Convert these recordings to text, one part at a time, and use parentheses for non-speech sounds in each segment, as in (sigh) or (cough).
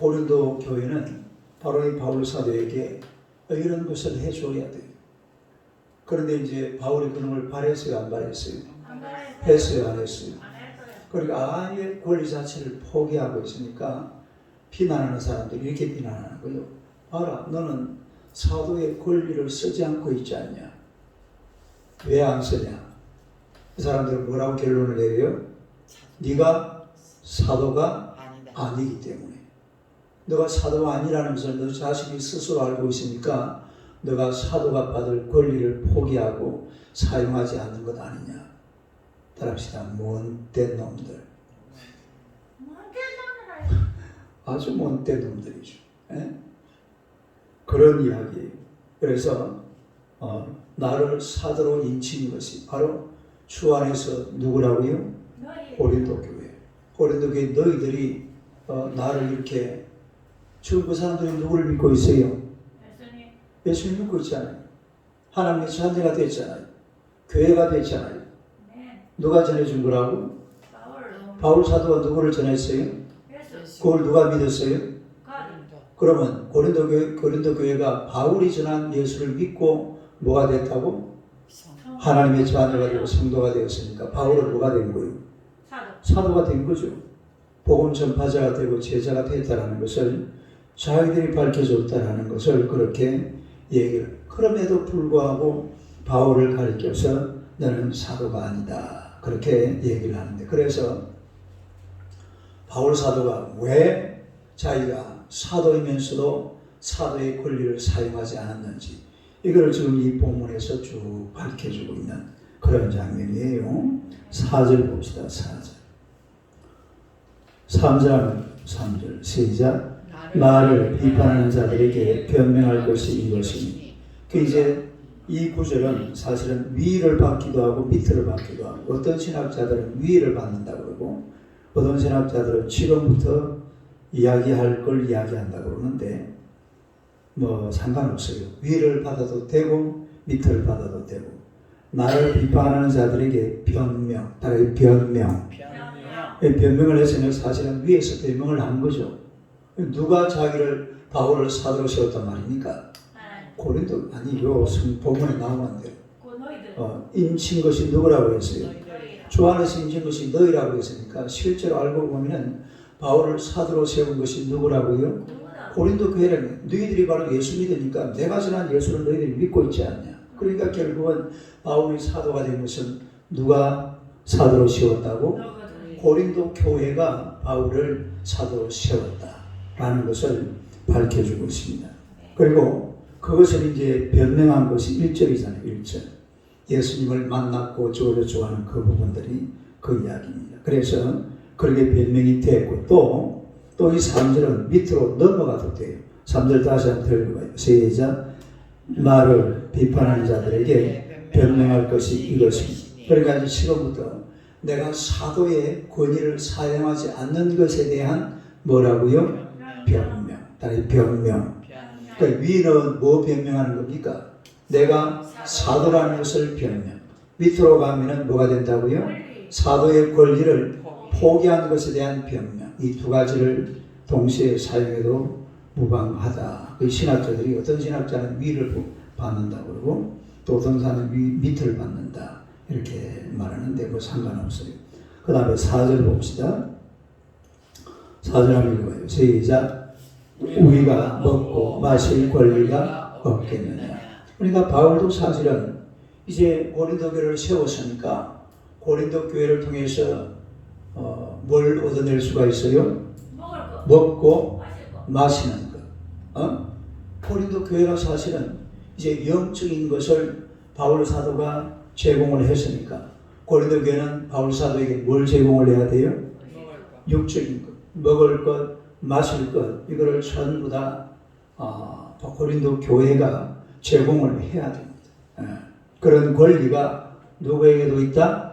고린도 교회는 바로 이 바울 사도에게 이런 것을 해줘야 돼요. 그런데 이제 바울이 그런 걸 바랬어요, 안 바랬어요? 했어요, 안 했어요? 그러니까 아예 권리 자체를 포기하고 있으니까 비난하는 사람들이 이렇게 비난하는 거예요. 봐라, 너는 사도의 권리를 쓰지 않고 있지 않냐? 왜 안 쓰냐? 그 사람들은 뭐라고 결론을 내려요? 네가 사도가. 아니기 때문에 너가 사도가 아니라는 것을 너 자신이 스스로 알고 있으니까 너가 사도가 받을 권리를 포기하고 사용하지 않는 것 아니냐. 따라합시다. 못된 놈들. (laughs) 아주 못된 놈들이죠. 예? 그런 이야기예요 그래서 어, 나를 사도로 인친 것이 바로 주 안에서 누구라고요? 고린도 교회. 고린도 교회 너희들이 어, 나를 이렇게 지금 그 사람들이 누구를 믿고 있어요? 예수님 믿고 있잖아요. 하나님의 자녀가 됐잖아요. 교회가 됐잖아요. 누가 전해준 거라고? 바울 사도가 누구를 전했어요? 그걸 누가 믿었어요? 그러면 고린도 교회, 고린도 교회가 바울이 전한 예수를 믿고 뭐가 됐다고? 하나님의 자녀가 되고 성도가 되었으니까 바울은 뭐가 된 거예요? 사도가 된 거죠. 복음 전파자가 되고 제자가 됐다라는 것을 자기들이 밝혀줬다라는 것을 그렇게 얘기를. 그럼에도 불구하고 바울을 가리켜서 너는 사도가 아니다. 그렇게 얘기를 하는데 그래서 바울 사도가 왜 자기가 사도이면서도 사도의 권리를 사용하지 않았는지 이걸 지금 이 본문에서 쭉 밝혀주고 있는 그런 장면이에요. 4절 봅시다. 4절. 3절, 3절, 시작. 나를 비판하는 자들에게 변명할 것이 이것이니. 그 이제 이 구절은 사실은 위를 받기도 하고 밑을 받기도 하고 어떤 신학자들은 위를 받는다 그러고 어떤 신학자들은 지금부터 이야기할 걸 이야기한다 그러는데 뭐 상관없어요. 위를 받아도 되고 밑을 받아도 되고 나를 비판하는 자들에게 변명, 따라서 변명. 이 변명을 했으면 사실은 위에서 변명을 한 거죠. 누가 자기를 바울을 사도로 세웠단 말입니까? 고린도 아니 요 본문에 나오는데 어, 인친 것이 누구라고 했어요? 주 안에서 인친 것이 너희라고 했으니까 실제로 알고 보면은 바울을 사도로 세운 것이 누구라고요? 고린도 교회는 너희들이 바로 예수 믿으니까 내가 전한 예수를 너희들이 믿고 있지 않냐? 그러니까 결국은 바울이 사도가 된 것은 누가 사도로 세웠다고? 고린도 교회가 바울을 사도로 세웠다 라는 것을 밝혀주고 있습니다. 그리고 그것을 이제 변명한 것이 1절이잖아요. 1절. 예수님을 만났고 저를 좋아하는 그 부분들이 그 이야기입니다. 그래서 그렇게 변명이 됐고 또 또 이 3절은 밑으로 넘어가도 돼요. 3절 다시 한번 들고봐요. 시작. 나를 비판하는 자들에게 변명할 것이 이것입니다. 그러니까 지금부터 내가 사도의 권위를 사용하지 않는 것에 대한 뭐라고요? 변명. 다른 변명. 그러니까 위는 뭐 변명하는 겁니까? 내가 사도라는 것을 변명. 밑으로 가면은 뭐가 된다고요? 사도의 권리를 포기한 것에 대한 변명. 이 두 가지를 동시에 사용해도 무방하다. 그 신학자들이 어떤 신학자는 위를 받는다 그러고 또 어떤 사람은 위, 밑을 받는다. 이렇게 말하는데 뭐 상관없어요. 그 다음에 4절 봅시다. 4절 한번 읽어봐요. 시작. 우리가 먹고 마실 권리가 없겠느냐. 그러니까 바울도 사실은 이제 고린도 교회를 세웠으니까 고린도 교회를 통해서 어, 뭘 얻어낼 수가 있어요? 먹고 마시는 것. 어? 고린도 교회가 사실은 이제 영적인 것을 바울 사도가 제공을 했으니까 고린도 교회는 바울 사도에게 뭘 제공을 해야 돼요? 육적인 것, 먹을 것, 마실 것 이거를 전부 다 어, 고린도 교회가 제공을 해야 됩니다. 예. 그런 권리가 누구에게도 있다?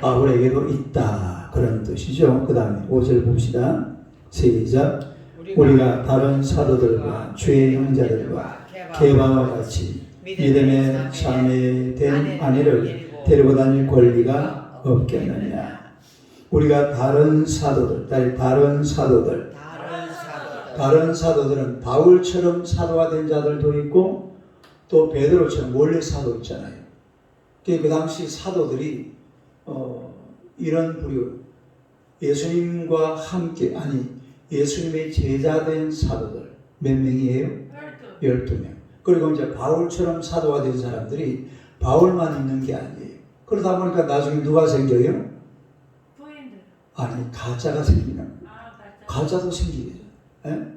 바울에게도 있다. 그런 뜻이죠. 그 다음에 5절 봅시다. 시작. 우리가 다른 사도들과 주의 형제들과 개바와 같이 믿음의 참여된 아내를 데리고 다닐 권리가 없겠느냐. 우리가 다른 사도들, 다른 사도들, 다른 사도들 다른 사도들은 바울처럼 사도가 된 자들도 있고 또 베드로처럼 원래 사도 있잖아요. 그, 그 당시 사도들이 어, 이런 부류 예수님과 함께 아니 예수님의 제자된 사도들 몇 명이에요? 열두. 12명. 그리고 이제 바울처럼 사도가 된 사람들이 바울만 있는 게 아니에요. 그러다 보니까 나중에 누가 생겨요? 아니 가짜가 생기는 아, 가짜. 가짜도 생기죠. 예?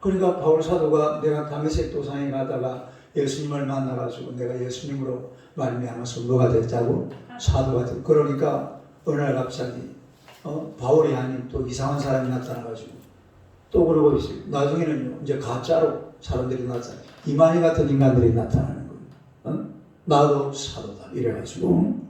그러니까 바울 사도가 내가 다메섹 도상에 가다가 예수님을 만나가지고 내가 예수님으로 말미암아서 뭐가 됐다고 사도가 됐. 그러니까 어느 날 갑자기 어? 바울이 아닌 또 이상한 사람이 나타나가지고 또 그러고 있어요. 나중에는 이제 가짜로 사람들이 나타나. 이만희 같은 인간들이 나타나는 거예요. 어? 나도 사도다 이래가지고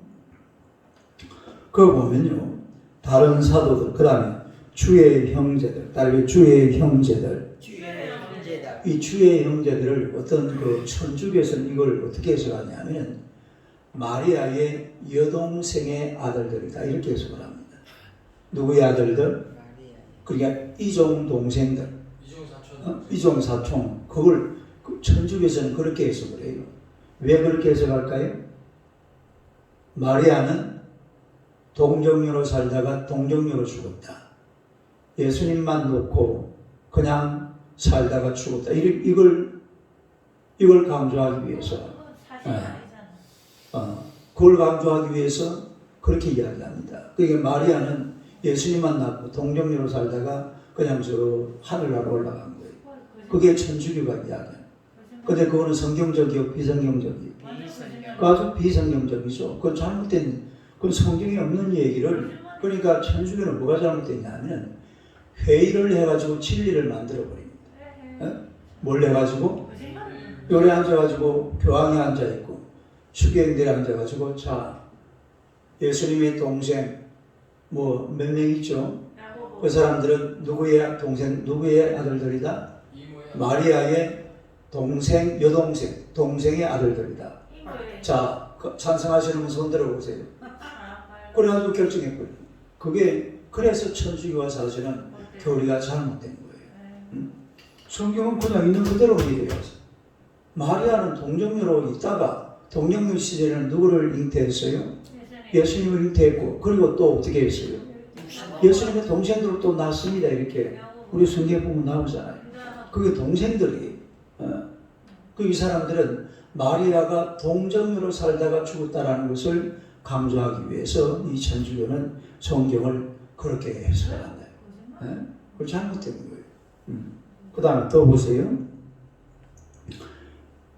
그거 보면요 다른 사도들 그 다음에 주의 형제들 다른 주의 형제들 주의 형제다. 이 주의 형제들을 어떤 그 천주교에서는 이걸 어떻게 해석하냐면 마리아의 여동생의 아들들이다 이렇게 해석을 합니다. 누구의 아들들? 그러니까 이종 동생들, 이중 사촌. 어? 이종 사촌 그걸 그 천주교에서는 그렇게 해석을 해요. 왜 그렇게 해석할까요? 마리아는 동정녀로 살다가 동정녀로 죽었다. 예수님만 놓고 그냥 살다가 죽었다. 이- 이걸 이걸 강조하기 위해서 네. 어, 그걸 강조하기 위해서 그렇게 이야기합니다. 그러니까 마리아는 예수님만 낳고 동정녀로 살다가 그냥 저 하늘나라 올라간 거예요. 그게 천주교가 이야기해요. 근데 그거는 성경적이요, 비성경적이요. 아주 비성경적이죠. 그건 잘못된, 그건 성경에 없는 얘기를. 그러니까 천주교는 뭐가 잘못됐냐면 회의를 해가지고 진리를 만들어 버립니다. 에헤. 어? 뭘 해가지고? 요래 앉아가지고 교황이 앉아 있고 추경들이 앉아가지고 자 예수님의 동생 뭐 몇 명 있죠? 그 사람들은 누구의 동생 누구의 아들들이다? 마리아의 동생 여동생 동생의 아들들이다. 자그 찬성하시는 분 손 들어 보세요. 아. 그래가지고 결정했거든요. 그게 그래서 천주교와 사실은 어때? 교리가 잘못된 거예요. 에이. 성경은 그냥 있는 그대로 믿어야지. 마리아는 동정녀로 있다가 동정녀 시절에는 누구를 잉태했어요? 예수님을 잉태했고 그리고 또 어떻게 했어요? 예수님의 동생들을 또 낳습니다 이렇게. 우리 성경 보면 나오잖아요. 그게 동생들이 어. 그이 사람들은 마리아가 동정녀로 살다가 죽었다라는 것을 강조하기 위해서 이 천주교는 성경을 그렇게 해석한다. 예? 그걸 잘못된 거예요. 그 다음에 또 보세요.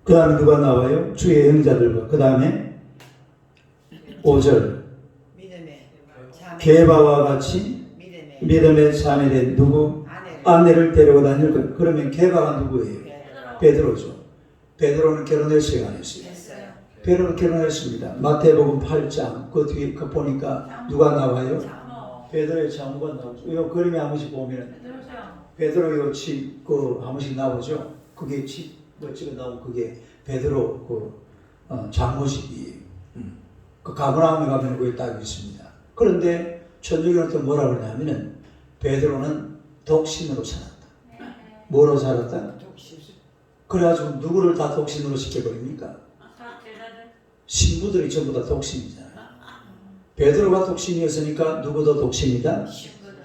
그 다음에 누가 나와요? 주의 형제들과. 그 다음에 5절. 믿음의 자매. 개바와 같이 믿음의 믿음의 자매된 누구? 아내를. 데리고 다닐 것. 그러면 개바가 누구예요? 베드로. 베드로죠. 베드로는 결혼했어요, 안 했어요? 베드로는 결혼했습니다. 마태복음 8장. 그 뒤에 그 보니까 누가 나와요? 어. 베드로의 장모가 나오죠. 이 그림에 한 번씩 보면. 베드로 요집그 한 번씩 나오죠. 그게 집 멋지게 나온 그게 베드로 그 어, 장모집이에요. 음. 그 가브나움에 가면 그게 딱 있습니다. 그런데 천주교는 또 뭐라 그러냐면은 베드로는 독신으로 살았다. 뭐로 살았다? 그래가지고 누구를 다 독신으로 시켜버립니까? 신부들이 전부 다 독신이잖아요. 베드로가 독신이었으니까 누구도 독신이다.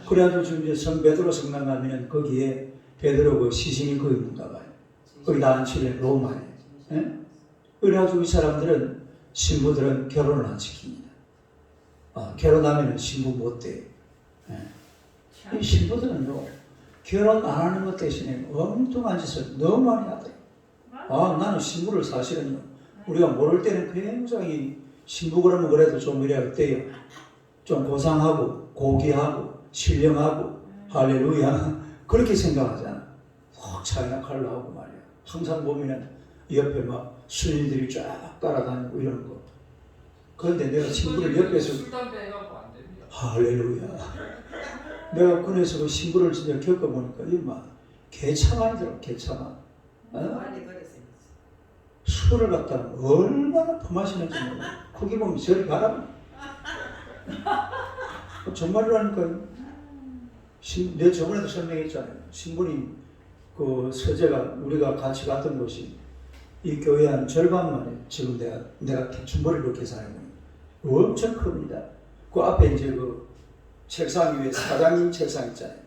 그래가지고 지금 이제 성 베드로 성당 가면은 거기에 베드로 그 시신이 거기 있는가 봐요. 거기 나한치는 로마에. 예? 그래가지고 이 사람들은 신부들은 결혼을 안 시킵니다. 아, 결혼하면 신부 못 돼. 참. 이 신부들은요 결혼 안 하는 것 대신에 엉뚱한 짓을 너무 많이 하대요. 아 나는 신부를 사실은요 우리가 모를 때는 굉장히 신부 그러면 그래도 좀 이래 어때요? 좀 고상하고 고귀하고 신령하고 할렐루야 (laughs) 그렇게 생각하잖아. 확 차이나 칼 나오고 말이야. 항상 보면은 옆에 막 수인들이 쫙 따라다니고 이런 거. 그런데 내가 신부를 옆에서. 할렐루야. 내가 그래서 그 신부를 진짜 겪어보니까 이막 개차만이더라 개차만. 어? 술을 갖다 얼마나 퍼마시는지 몰라. 거기 보면 저리 가라. 어, 정말이라니까요. 신- 내 저번에도 설명했잖아요. 신부님 그 서재가 우리가 같이 갔던 곳이 이 교회 한 절반만에 지금 내가 내가 기춘머리로 계산해 보니 엄청 큽니다. 그 앞에 이제 그 책상 위에 사장님 책상 있잖아요.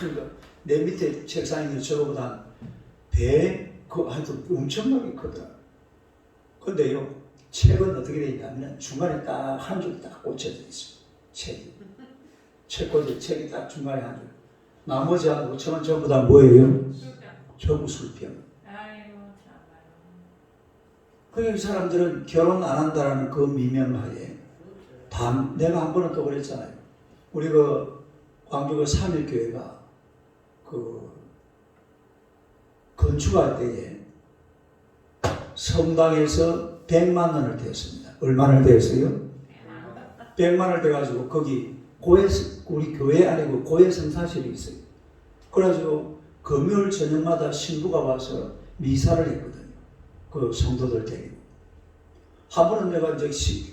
큰 거. 내 밑에 책상 있는 저거보다 한배그 하여튼 엄청나게 크더라. 근데요 책은 어떻게 돼 있냐면 중간에 딱 한 줄 딱 꽂혀져 있어요. 책이. 책 꽂혀 책이 딱 중간에 한 줄. 나머지 한 5천 원 전부 다 뭐예요? 전부 술병. 아이고 참아요. 그러니까 이 사람들은 결혼 안 한다라는 그 미명하에 다 내가 한 번은 또 그랬잖아요. 우리 그 광주 그 삼일교회가 그 건축할 때에 성당에서 100만 원을 대었습니다. 얼마를 대었어요? 100만 원을 대가지고 거기 고해 우리 교회 안에 그 고해 성 사실이 있어요. 그래가지고 금요일 저녁마다 신부가 와서 미사를 했거든요. 그 성도들 데리고. 한 번은 내가 이제 시,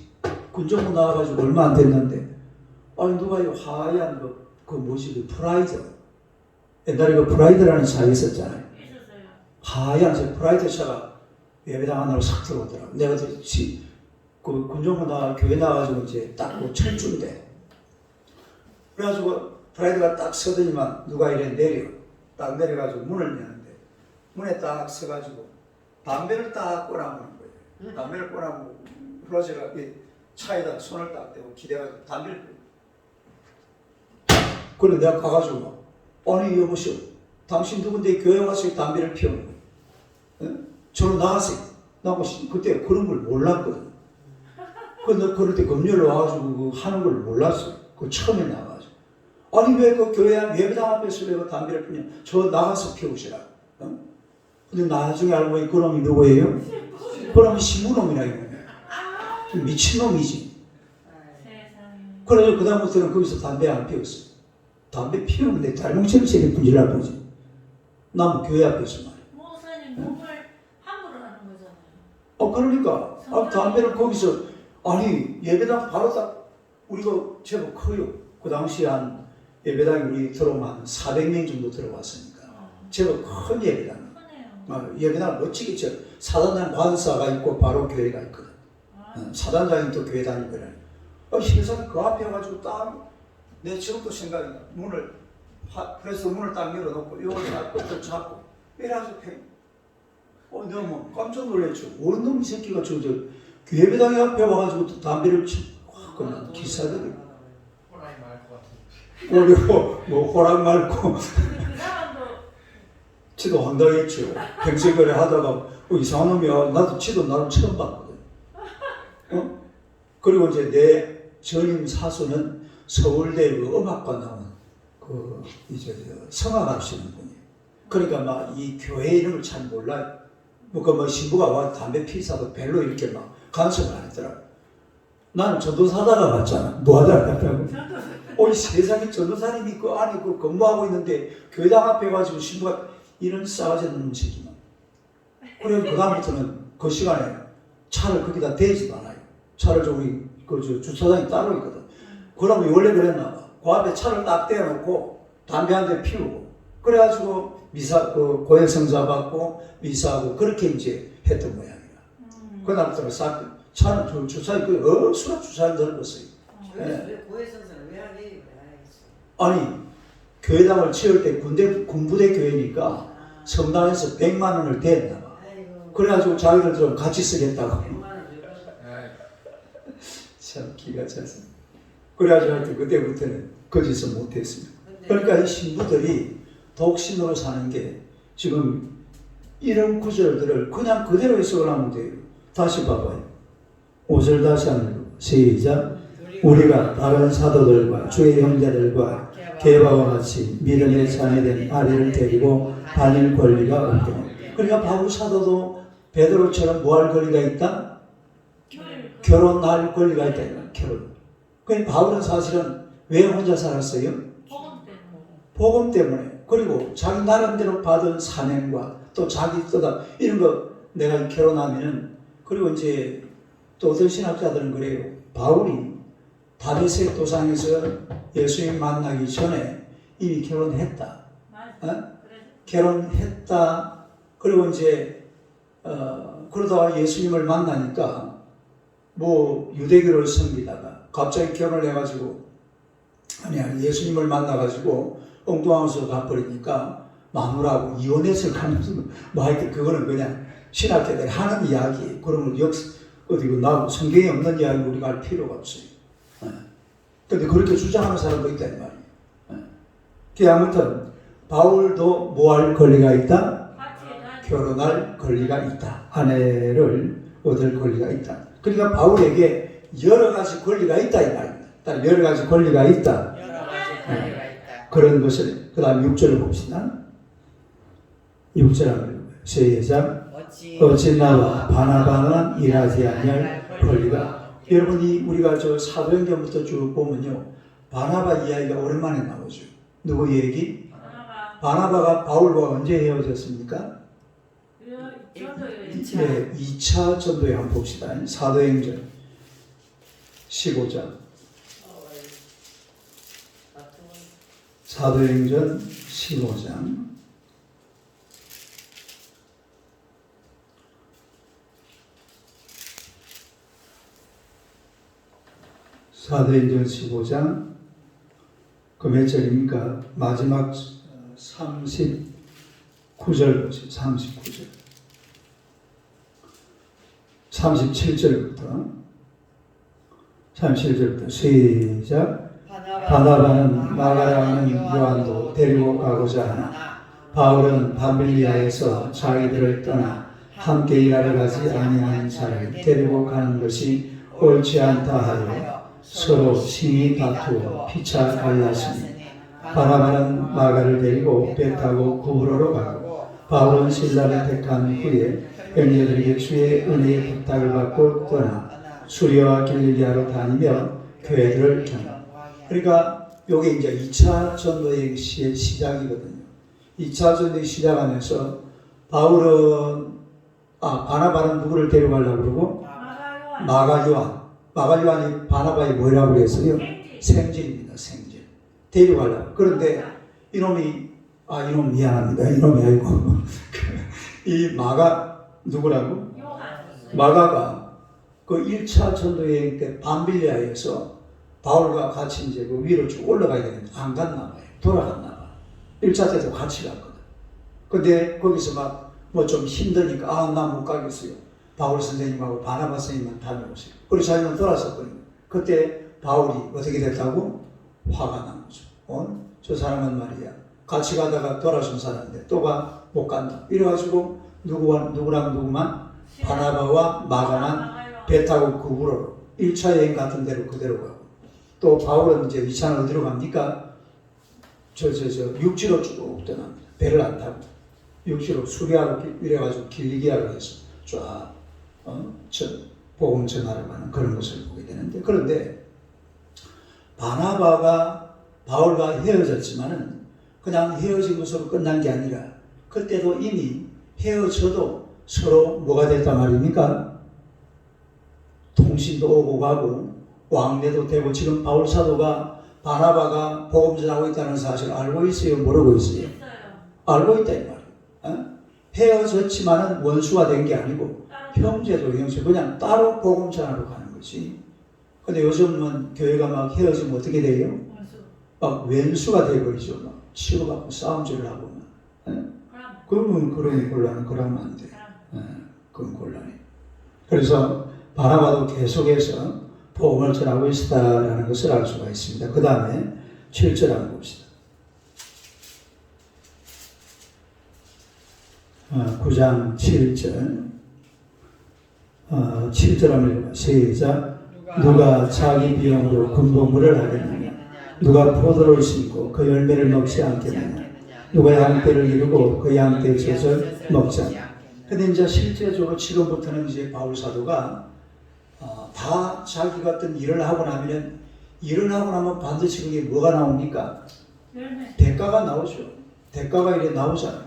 군정부 나와가지고 얼마 안 됐는데, 아니, 누가 이 하얀 그, 그 뭐지, 그 프라이드. 옛날에 그 프라이드라는 차가 있었잖아요. 하얀색 프라이드 차가 예배당 안으로 싹 들어오더라고. 내가 그, 시, 그 군정부 나 교회 나와가지고 이제 딱그 철주인데. 그래가지고 프라이드가 딱 서더니만 누가 이래 내려. 딱 내려가지고 문을 여는데, 문에 딱 서가지고 담배를 딱 꼬라무는 거예요. 담배를 꼬라무고, 프라이드가 이 차에다 손을 딱 대고 기대가지고 담배를 피워. 그래 내가 가가지고 아니 여보시오 당신 누군데 교회 와서 담배를 피우는 거예요 응? 저로 나가세요 나고 그때 그런 걸 몰랐거든 근데 그럴 때 금요일 와가지고 그 하는 걸 몰랐어요 그 처음에 나가가지고 아니 왜 그 교회 안- 예배당 앞에서 왜그 담배를 피냐 저 나가서 피우시라 응? 근데 나중에 알고 보니 그 놈이 누구예요? 그 놈이 신부놈이라 이거예요 좀 미친놈이지. 그래서 그다음부터는 거기서 담배 안 피웠어. 담배 피우면 내 달뭉치를 세게 분질날 거지. 난 교회 앞에서 말이야. 목사님 몸을 함부로 하는 거잖아요. 어, 그러니까. 아, 담배를 거기서, 아니, 예배당 바로 딱, 우리가 제법 커요. 그 당시에 한, 예배당에 우리 들어오면 한 400명 정도 들어왔으니까. 어, 제법 큰 예배당. 어, 예배당 멋지게 저 사단장 관사가 있고 바로 교회가 있거든. 아, 어, 사단장이 또 교회 다니고 그래. 어, 세상에 그 앞에 가지고 딱, 내 지금도 생각이 나. 문을, 하, 그래서 문을 딱 열어놓고, 요걸 딱 끝을 잡고, 이래가지고 팽. 어, 내가 뭐 깜짝 놀랐죠. 원놈 새끼가 저, 저, 교회배당에 앞에 와가지고 또 담배를 치, 와, 그냥 기사들이. 호랑이 말할 것 같은데. 오리고, 뭐, 호랑 말고, 그 지도 황당했죠. 평생거래 하다가, 어, 이상한 놈이야. 나도 지도 나름 처음 봤거든. 어? 그리고 이제 내 전임 사수는 서울대 그 음악과 나온 그 이제 저 성악 하시는 분이에요. 그러니까 막 이 교회 이름을 잘 몰라요. 뭐그뭐 신부가 와 담배 피사도 별로 이렇게 막 간섭을 안 했더라고. 나는 전도사다가 갔잖아. 뭐하다가 갔다고. 어, 이 세상에 전도사님이 그 안에 그 근무하고 있는데 교회당 앞에 가지고 신부가 이런 싸가지 없는 새끼만. 그래서 그 다음부터는 그 시간에 차를 거기다 대지도 않아요. 차를 저기 그저 주차장이 따로 있거든. 그러면 원래 그랬나 봐. 그 앞에 차를 딱 대놓고 담배 한 대 피우고 그래가지고 미사 그 고액 성사 받고 미사하고 그렇게 이제 했던 모양이야. 음, 그다음부터는 싹 차는 저 주차장 그 억수로 주차를 넓었어요. 왜, 왜 고해성사를 왜 하게? 왜 하겠어? 아니 교회당을 지을 때 군대 군부대 교회니까 아, 성당에서 100만 원을 댔나 봐. 아이고. 그래가지고 자기들 좀 같이 쓰겠다고. 100만 원 줘가지고. 에이, 참 기가 차서. 그래가지고 하여튼 그때부터는 거기서 못했습니다. 그러니까 이 신부들이 독신으로 사는 게 지금 이런 구절들을 그냥 그대로 해석을 하면 돼요. 다시 봐봐요. 옷을 다시 한번 시작. 우리가 다른 사도들과 주의 형제들과 개바와 같이 믿음에 참여된 아비를 데리고 다닐 권리가 없고 그러니까 바울 사도도 베드로처럼 뭐 할 권리가 있다? 그- 결혼할 권리가 있다. 결혼. 그러니까 바울은 사실은 왜 혼자 살았어요? 복음 때문에. 그리고 자기 나름대로 받은 사명과 또 자기 거다 이런 거 내가 결혼하면은 그리고 이제 또 어떤 신학자들은 그래요 바울이 다비색 도상에서 예수님 만나기 전에 이미 결혼했다. 그래. 결혼했다. 그리고 이제 어, 그러다가 예수님을 만나니까 뭐 유대교를 섬기다가 갑자기 결혼을 해가지고 아니야 예수님을 만나가지고 옷을 가버리니까 마누라하고 이혼해서 가면서 뭐 하여튼 그거는 그냥 신학자들이 하는 이야기 그런 걸 역, 어디고 나고 성경에 없는 이야기 우리가 할 필요가 없어요. 예. 근데 그렇게 주장하는 사람도 있단 말이에요. 예. 그 아무튼 바울도 뭐 할 권리가 있다? 결혼할 권리가 있다. 아내를 얻을 권리가 있다. 그러니까 바울에게 여러 가지 권리가 있다 이 말입니다. 여러 가지 권리가 있다. 여러 가지 권리가 있다. 그런 것을 그 다음 6절을 봅시다. 6절 한번 시작. 어찌 어찌 나와 바나바는 일하지 아니할 권리가 여러분이 우리가 저 사도행전부터 쭉 보면요. 바나바 이야기가 오랜만에 나오죠. 누구 얘기? 하나가 바나바가 바울과 언제 헤어졌습니까? 저도요. 이차. 네, 2차 전도에 한번 봅시다. 사도행전 15장. 사도행전 15장. 사도행전 15장 그몇 절입니까? 마지막 39절 보세요. 39절. 37절부터 37절부터 시작 바나바는 마가라는 요한도 데리고 가고자 하나 바울은 밤빌리아에서 자기들을 떠나 함께 일하러 가지 아니한 자를 데리고 가는 것이 옳지 않다 하여 서로 심히 다투어 피차 갈랐으니 바나바는 마가를 데리고 배 타고 구브로로 가고 바울은 신라를 택한 후에 형제들에게 주의 은혜의 부탁을 받고 떠나 수리와 길리기아로 다니며 교회들을 경. 그러니까 요게 이제 2차 전도의 시- 시작이거든요. 2차 전도의 시작하면서 바울은 아 바나바는 누구를 데려가려고 그러고 마가요한 마가 요한 마가 요한이 바나바의 뭐라고 그랬어요? 생지. 생질입니다. 생질 데려가려고 그런데 이놈이 아 이놈 미안합니다. 이놈이 아니고 (laughs) 이 마가 누구라고? 마가가 그 1차 전도여행 때 밤빌리아에서 바울과 같이 이제 그 위로 쭉 올라가야 되는데 안 갔나 봐요. 돌아갔나 봐. 1차 때도 같이 갔거든. 근데 거기서 막 뭐 좀 힘드니까 아 나 못 가겠어요. 바울 선생님하고 바나바 선생님만 다녀오세요. 그리고 자기는 돌아섰거든요. 그때 바울이 어떻게 됐다고? 화가 난 거죠. 어? 저 사람은 말이야. 같이 가다가 돌아선 사람인데 또가 못 간다. 이래가지고 누구와 누구랑 누구만 바나바와 마가만 배 타고 구부로 1차 여행 같은 데로 그대로 가고 또 바울은 이제 2차는 어디로 갑니까? 저 저 저 육지로 쭉 떠납니다. 배를 안 타고 육지로 수리하고 기- 이래가지고 길리기하고 해서 쫙 어? 저 복음 전하러 가는 그런 것을 보게 되는데 그런데 바나바가 바울과 헤어졌지만은 그냥 헤어진 것으로 끝난 게 아니라 그때도 이미 헤어져도 서로 뭐가 됐단 말입니까? 통신도 오고 가고 왕래도 되고 지금 바울 사도가 바나바가 복음 전하고 있다는 사실을 알고 있어요? 모르고 있어요? 알고 있다 이 말이에요. 어? 헤어졌지만은 원수가 된 게 아니고 형제도 형제 그냥 따로 복음 전하러 가는 거지. 근데 요즘은 교회가 막 헤어지면 어떻게 돼요? 막 왼수가 돼버리죠. 막 치고받고 싸움질을 하고 막. 그럼 그러면 그런 곤란은 그러면 안 돼. 예, 그건 곤란해. 그래서 바나바도 계속해서 복음을 전하고 있다라는 것을 알 수가 있습니다. 그 다음에 7절 한번 봅시다. 어, 9장 7절. 어, 7절 한번. 시작. 누가 자기 비용으로 군복무를 하겠느냐? 누가 포도를 심고 그 열매를 먹지 않겠느냐? 누가 양떼를 이루고 그 양떼의 젖을 먹지 않느냐? 근데 이제 실제적으로 지금부터는 이제 바울 사도가 어, 다 자기가 어떤 일을 하고 나면 일을 하고 나면 반드시 그게 뭐가 나옵니까? 대가가 나오죠. 대가가 이래 나오잖아요.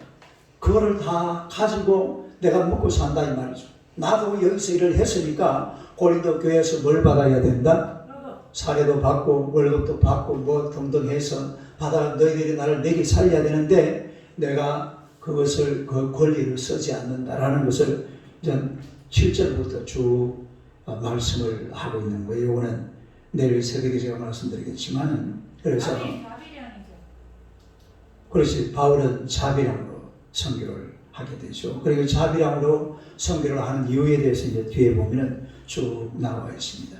그거를 다 가지고 내가 먹고 산다 이 말이죠. 나도 여기서 일을 했으니까 고린도 교회에서 뭘 받아야 된다? 사례도 받고 월급도 받고 뭐 등등 해서 받아 너희들이 나를 내게 살려야 되는데 내가 그것을 그 권리를 쓰지 않는다라는 것을 전 7절부터 쭉 어, 말씀을 하고 있는 거예요. 이거는 내일 새벽에 제가 말씀드리겠지만은 그래서. 그렇지 바울은 자비랑으로 선교를 하게 되죠. 그리고 자비랑으로 선교를 하는 이유에 대해서 이제 뒤에 보면은 쭉 나와 있습니다.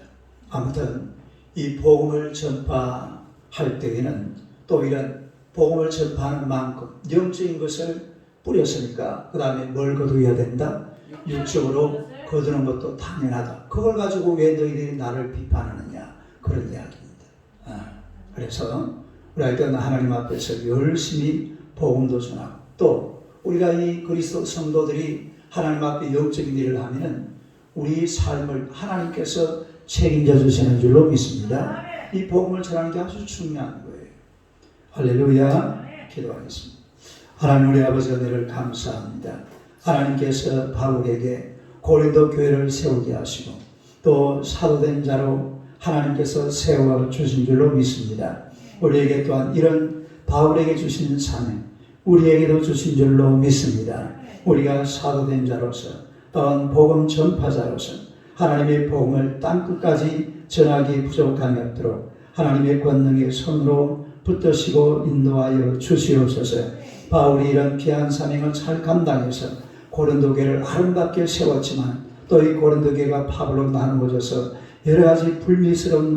아무튼 이 복음을 전파할 때에는 또 이런 복음을 전파하는 만큼 영적인 것을 뿌렸으니까 그 다음에 뭘 거두어야 된다? 육적으로 거두는 것도 당연하다. 그걸 가지고 왜 너희들이 나를 비판하느냐 그런 이야기입니다. 아, 그래서 우리 하여튼 하나님 앞에서 열심히 복음도 전하고 또 우리가 이 그리스도 성도들이 하나님 앞에 영적인 일을 하면은 우리 삶을 하나님께서 책임져 주시는 줄로 믿습니다. 이 복음을 전하는 게 아주 중요한 거예요. 할렐루야. 기도하겠습니다. 하나님 우리 아버지 은혜를 감사합니다. 하나님께서 바울에게 고린도 교회를 세우게 하시고 또 사도된 자로 하나님께서 세워 주신 줄로 믿습니다. 우리에게 또한 이런 바울에게 주신 사명, 우리에게도 주신 줄로 믿습니다. 우리가 사도된 자로서 또한 복음 전파자로서 하나님의 복음을 땅 끝까지 전하기 부족함이 없도록 하나님의 권능의 손으로 붙드시고 인도하여 주시옵소서. 바울이 이런 귀한 사명을 잘 감당해서 고린도 교회를 아름답게 세웠지만 또 이 고린도 교회가 파벌로 나누어져서 여러 가지 불미스러운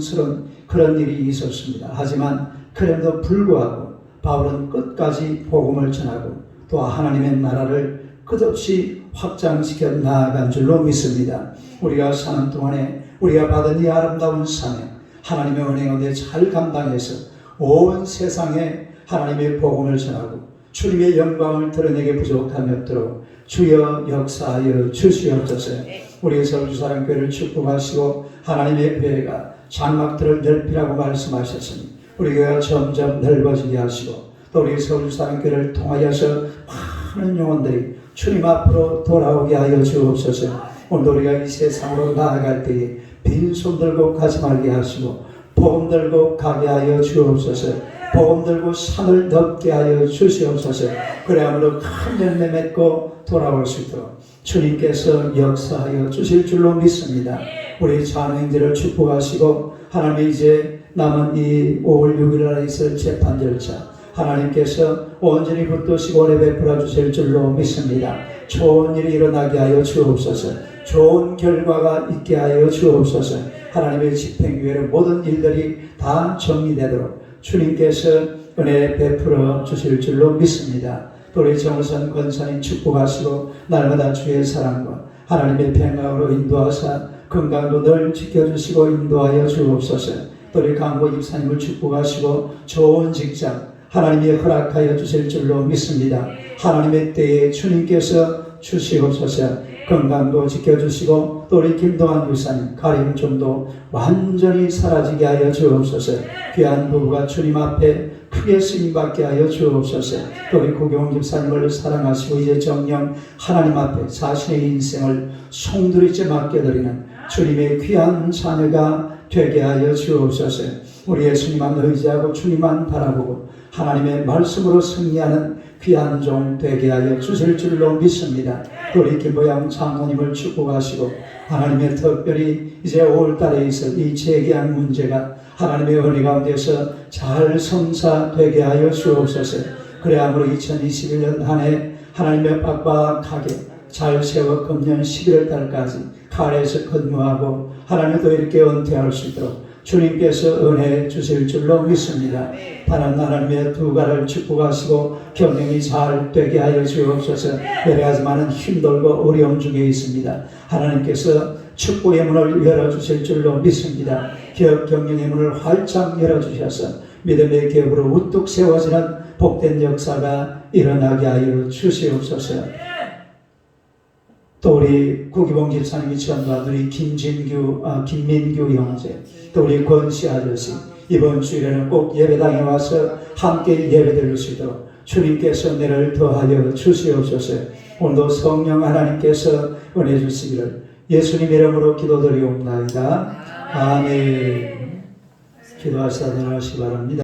그런 일이 있었습니다. 하지만 그럼에도 불구하고 바울은 끝까지 복음을 전하고 또 하나님의 나라를 끝없이 확장시켜 나아간 줄로 믿습니다. 우리가 사는 동안에 우리가 받은 이 아름다운 사명, 하나님의 은혜 가운데 잘 감당해서 온 세상에 하나님의 복음을 전하고 주님의 영광을 드러내게 부족함이 없도록 주여 역사하여 주시옵소서. 우리 서울주사랑교회를 축복하시고 하나님의 교회가 장막들을 넓히라고 말씀하셨으니 우리 교회가 점점 넓어지게 하시고 또 우리 서울주사랑교회를 통하여서 많은 영혼들이 주님 앞으로 돌아오게 하여 주옵소서. 오늘 우리가 이 세상으로 나아갈 때에 빈손 들고 가지 말게 하시고 복음 들고 가게 하여 주옵소서. 복음 들고 산을 넘게 하여 주시옵소서. 그래야말로 큰 열매 맺고 돌아올 수 있도록 주님께서 역사하여 주실 줄로 믿습니다. 우리 자녀인들을 축복하시고 하나님 이제 남은 이 5월 6일 날 있을 재판 절차 하나님께서 온전히 붙드시고 오래 베풀어 주실 줄로 믿습니다. 좋은 일이 일어나게 하여 주옵소서. 좋은 결과가 있게 하여 주옵소서. 하나님의 집행교회의 모든 일들이 다 정리되도록 주님께서 은혜 베풀어 주실 줄로 믿습니다. 또 우리 정선 권사님 축복하시고 날마다 주의 사랑과 하나님의 평강으로 인도하사 건강도 늘 지켜주시고 인도하여 주옵소서. 또 우리 강보 입사님을 축복하시고 좋은 직장 하나님이 허락하여 주실 줄로 믿습니다. 하나님의 때에 주님께서 주시옵소서. 건강도 지켜주시고 또 우리 김동환 교사님 가림좀도 완전히 사라지게 하여 주옵소서. 귀한 부부가 주님 앞에 크게 쓰임받게 하여 주옵소서. 또 우리 고경 집사님을 사랑하시고 이제 정령 하나님 앞에 자신의 인생을 송두리째 맡겨드리는 주님의 귀한 자녀가 되게 하여 주옵소서. 우리 예수님만 의지하고 주님만 바라보고 하나님의 말씀으로 승리하는 귀한 종 되게 하여 주실 줄로 믿습니다. 또 우리 김보양 장모님을 축복하시고 하나님의 특별히 이제 5월달에 있을 이 재계한 문제가 하나님의 은혜 가운데서 잘 성사되게 하여 주옵소서. 그래야므로 2021년 한 해 하나님의 빡빡하게 잘 세워 금년 11월 달까지 칼에서 근무하고 하나님도 이렇게 은퇴할 수 있도록 주님께서 은혜 주실 줄로 믿습니다. 다른 하나님의 두 가를 축복하시고 경영이 잘 되게 하여 주옵소서. 여러 가지 많은 힘들고 어려움 중에 있습니다. 하나님께서 축복의 문을 열어주실 줄로 믿습니다. 기업 경영의 문을 활짝 열어주셔서 믿음의 기업으로 우뚝 세워지는 복된 역사가 일어나게 하여 주시옵소서. 또 우리 구기봉 집사님이 우리 김진규, 아, 김민규 형제, 또 우리 권씨 아저씨 이번 주일에는 꼭 예배당에 와서 함께 예배드릴 수 있도록 주님께서 은혜를 더하여 주시옵소서. 오늘도 성령 하나님께서 은혜 주시기를 예수님 이름으로 기도드리옵나이다. 아멘. 기도하시다 내려가시기 바랍니다.